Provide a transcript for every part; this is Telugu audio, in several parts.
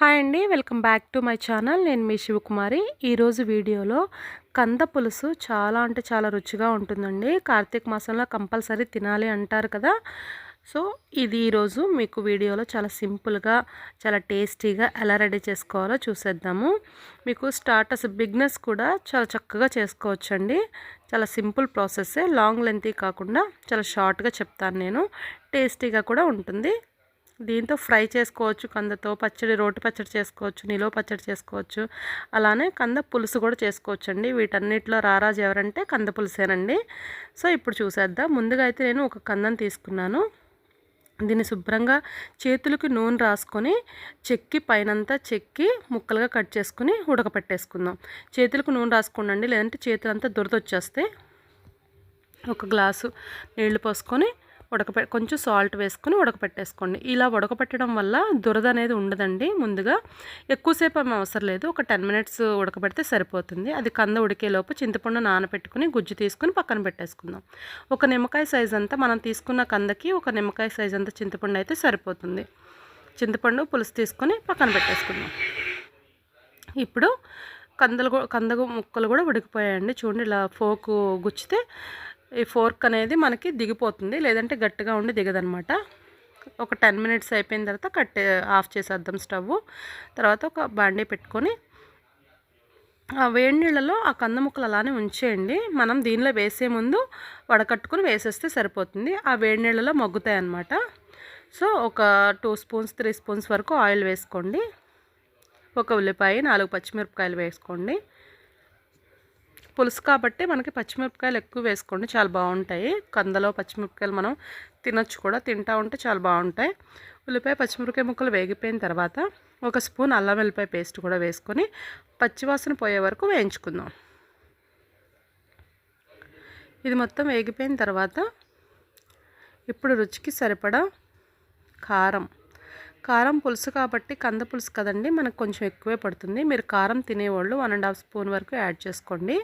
హాయ్ అండి welcome back to my channel. నేను మీ శివకుమారి. ఈరోజు వీడియోలో కంద పులుసు చాలా అంటే చాలా రుచిగా ఉంటుందండి. కార్తీక మాసంలో కంపల్సరీ తినాలి అంటారు కదా. సో ఇది ఈరోజు మీకు వీడియోలో చాలా సింపుల్గా చాలా టేస్టీగా ఎలా రెడీ చేసుకోవాలో చూసేద్దాము. మీకు స్టార్టర్స్ బిగ్నెస్ కూడా చాలా చక్కగా చేసుకోవచ్చండి. చాలా సింపుల్ ప్రాసెస్సే లాంగ్ లెంతీ కాకుండా చాలా షార్ట్గా చెప్తాను నేను. టేస్టీగా కూడా ఉంటుంది. దీంతో ఫ్రై చేసుకోవచ్చు కందతో పచ్చడి రోటి పచ్చడి చేసుకోవచ్చు నిలువ పచ్చడి చేసుకోవచ్చు. అలానే కంద పులుసు కూడా చేసుకోవచ్చు అండి వీటన్నిటిలో రారాజు ఎవరంటే కంద పులుసేనండి. సో ఇప్పుడు చూసేద్దాం. ముందుగా అయితే నేను ఒక కందం తీసుకున్నాను. దీన్ని శుభ్రంగా చేతులకి నూనె రాసుకొని చెక్కి పైనంతా చెక్కి ముక్కలుగా కట్ చేసుకుని ఉడకపెట్టేసుకుందాం. చేతులకు నూనె రాసుకోండి లేదంటే చేతులంతా దురదొచ్చేస్తే ఒక గ్లాసు నీళ్ళు పోసుకొని ఉడకపె కొంచెం సాల్ట్ వేసుకొని ఉడకపెట్టేసుకోండి. ఇలా ఉడకపెట్టడం వల్ల దురద అనేది ఉండదండి ముందుగా. ఎక్కువసేపు ఏమి అవసరం లేదు. ఒక టెన్ మినిట్స్ ఉడకబెడితే సరిపోతుంది. అది కంద ఉడికేలోపు చింతపండు నానబెట్టుకుని గుజ్జు తీసుకుని పక్కన పెట్టేసుకుందాం. ఒక నిమ్మకాయ సైజ్ అంతా మనం తీసుకున్న కందకి ఒక నిమ్మకాయ సైజ్ అంతా చింతపండు అయితే సరిపోతుంది. చింతపండు పులుసు తీసుకొని పక్కన పెట్టేసుకుందాం. ఇప్పుడు కందలు కంద ముక్కలు కూడా ఉడికిపోయాయండి. చూడండి ఇలా ఫోకు గుచ్చితే ఈ ఫోర్క్ అనేది మనకి దిగిపోతుంది లేదంటే గట్టిగా ఉండి దిగదనమాట. ఒక టెన్ మినిట్స్ అయిపోయిన తర్వాత కట్టే ఆఫ్ చేసేద్దాం స్టవ్ తర్వాత ఒక బాండీ పెట్టుకొని ఆ వేడి నీళ్ళలో ఆ కంద ముక్కలు అలానే ఉంచేయండి. మనం దీనిలో వేసే ముందు వడకట్టుకుని వేసేస్తే సరిపోతుంది. ఆ వేడి నీళ్ళలో మగ్గుతాయి అన్నమాట సో ఒక టూ స్పూన్స్ త్రీ స్పూన్స్ వరకు ఆయిల్ వేసుకోండి. ఒక ఉల్లిపాయ నాలుగు పచ్చిమిరపకాయలు వేసుకోండి. పులుసు కాబట్టి మనకి పచ్చిమిరపకాయలు ఎక్కువ వేసుకోండి చాలా బాగుంటాయి. కందలో పచ్చిమిరపకాయలు మనం తినొచ్చు కూడా తింటా ఉంటే చాలా బాగుంటాయి. ఉల్లిపాయ పచ్చిమిరపకాయ ముక్కలు వేగిపోయిన తర్వాత ఒక స్పూన్ అల్లం వెల్లిపాయ పేస్ట్ కూడా వేసుకొని పచ్చివాసన పోయే వరకు వేయించుకుందాం. ఇది మొత్తం వేగిపోయిన తర్వాత ఇప్పుడు రుచికి సరిపడా కారం కారం పులుసు కాబట్టి కంద పులుసు కదండి మనకు కొంచెం ఎక్కువే పడుతుంది. మీరు కారం తినేవాళ్ళు వన్ అండ్ హాఫ్ స్పూన్ వరకు యాడ్ చేసుకోండి.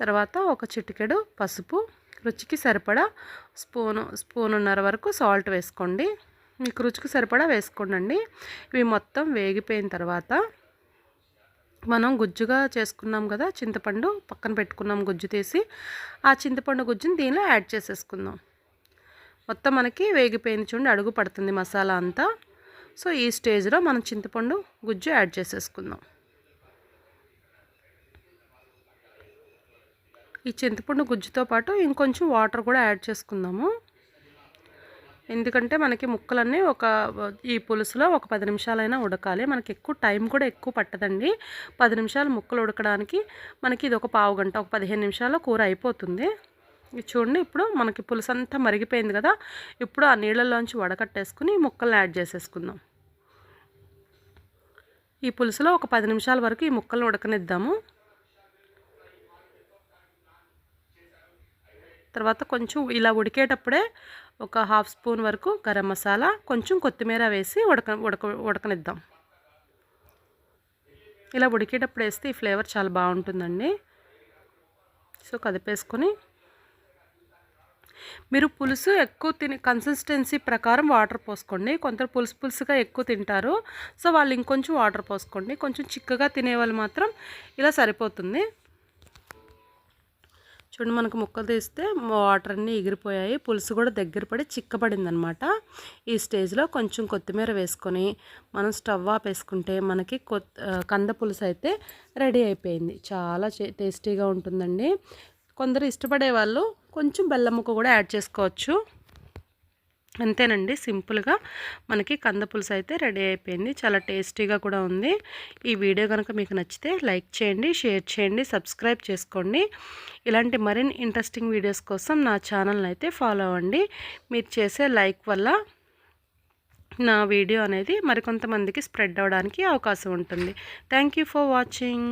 తర్వాత ఒక చిటికెడు పసుపు రుచికి సరిపడా స్పూను స్పూనున్నర వరకు సాల్ట్ వేసుకోండి. మీకు రుచికి సరిపడా వేసుకోండి ఇవి మొత్తం వేగిపోయిన తర్వాత మనం గుజ్జుగా చేసుకున్నాం కదా చింతపండు పక్కన పెట్టుకున్నాం గుజ్జు తీసి ఆ చింతపండు గుజ్జుని దీనిలో యాడ్ చేసేసుకుందాం. మొత్తం మనకి వేగిపోయింది చూడండి అడుగు పడుతుంది మసాలా అంతా. సో ఈ స్టేజ్లో మనం చింతపండు గుజ్జు యాడ్ చేసేసుకుందాం. ఈ చింతపండు గుజ్జుతో పాటు ఇంకొంచెం వాటర్ కూడా యాడ్ చేసుకుందాము. ఎందుకంటే మనకి ముక్కలన్నీ ఒక ఈ పులుసులో ఒక పది నిమిషాలైనా ఉడకాలి. మనకి ఎక్కువ టైం కూడా ఎక్కువ పట్టదండి. పది నిమిషాలు ముక్కలు ఉడకడానికి మనకి ఇది ఒక పావు గంట ఒక పదిహేను నిమిషాల్లో కూర అయిపోతుంది. చూడండి ఇప్పుడు మనకి పులుసు అంతా మరిగిపోయింది కదా. ఇప్పుడు ఆ నీళ్ళల్లోంచి వడకట్టేసుకుని ముక్కలను యాడ్ చేసేసుకుందాం. ఈ పులుసులో ఒక పది నిమిషాల వరకు ఈ ముక్కలను ఉడకనిద్దాము. తర్వాత కొంచెం ఇలా ఉడికేటప్పుడే ఒక హాఫ్ స్పూన్ వరకు గరం మసాలా కొంచెం కొత్తిమీర వేసి ఉడక ఉడక ఉడకనిద్దాం. ఇలా ఉడికేటప్పుడు వేస్తే ఈ ఫ్లేవర్ చాలా బాగుంటుందండి. సో కదిపేసుకొని మీరు పులుసు ఎక్కువ తిని కన్సిస్టెన్సీ ప్రకారం వాటర్ పోసుకోండి. కొందరు పులుసు పులుసుగా ఎక్కువ తింటారు. సో వాళ్ళు ఇంకొంచెం వాటర్ పోసుకోండి. కొంచెం చిక్కగా తినేవాళ్ళు మాత్రం ఇలా సరిపోతుంది. చూడండి మనకు ముక్కలు తీస్తే వాటర్ అన్నీ ఎగిరిపోయాయి. పులుసు కూడా దగ్గర పడి చిక్కబడింది అనమాట ఈ స్టేజ్లో కొంచెం కొత్తిమీర వేసుకొని మనం స్టవ్ ఆపేసుకుంటే మనకి కంద పులుసు అయితే రెడీ అయిపోయింది. చాలా టేస్టీగా ఉంటుందండి. కొందరు ఇష్టపడే వాళ్ళు కొంచెం బెల్లం ముక్క కూడా యాడ్ చేసుకోవచ్చు. అంతేనండి సింపుల్గా మనకి కంద పులుసు అయితే రెడీ అయిపోయింది. చాలా టేస్టీగా కూడా ఉంది. ఈ వీడియో కనుక మీకు నచ్చితే లైక్ చేయండి షేర్ చేయండి సబ్స్క్రైబ్ చేసుకోండి. ఇలాంటి మరిన్ని ఇంట్రెస్టింగ్ వీడియోస్ కోసం నా ఛానల్ని అయితే ఫాలో అవ్వండి. మీరు చేసే లైక్ వల్ల నా వీడియో అనేది మరికొంతమందికి స్ప్రెడ్ అవ్వడానికి అవకాశం ఉంటుంది. Thank for watching.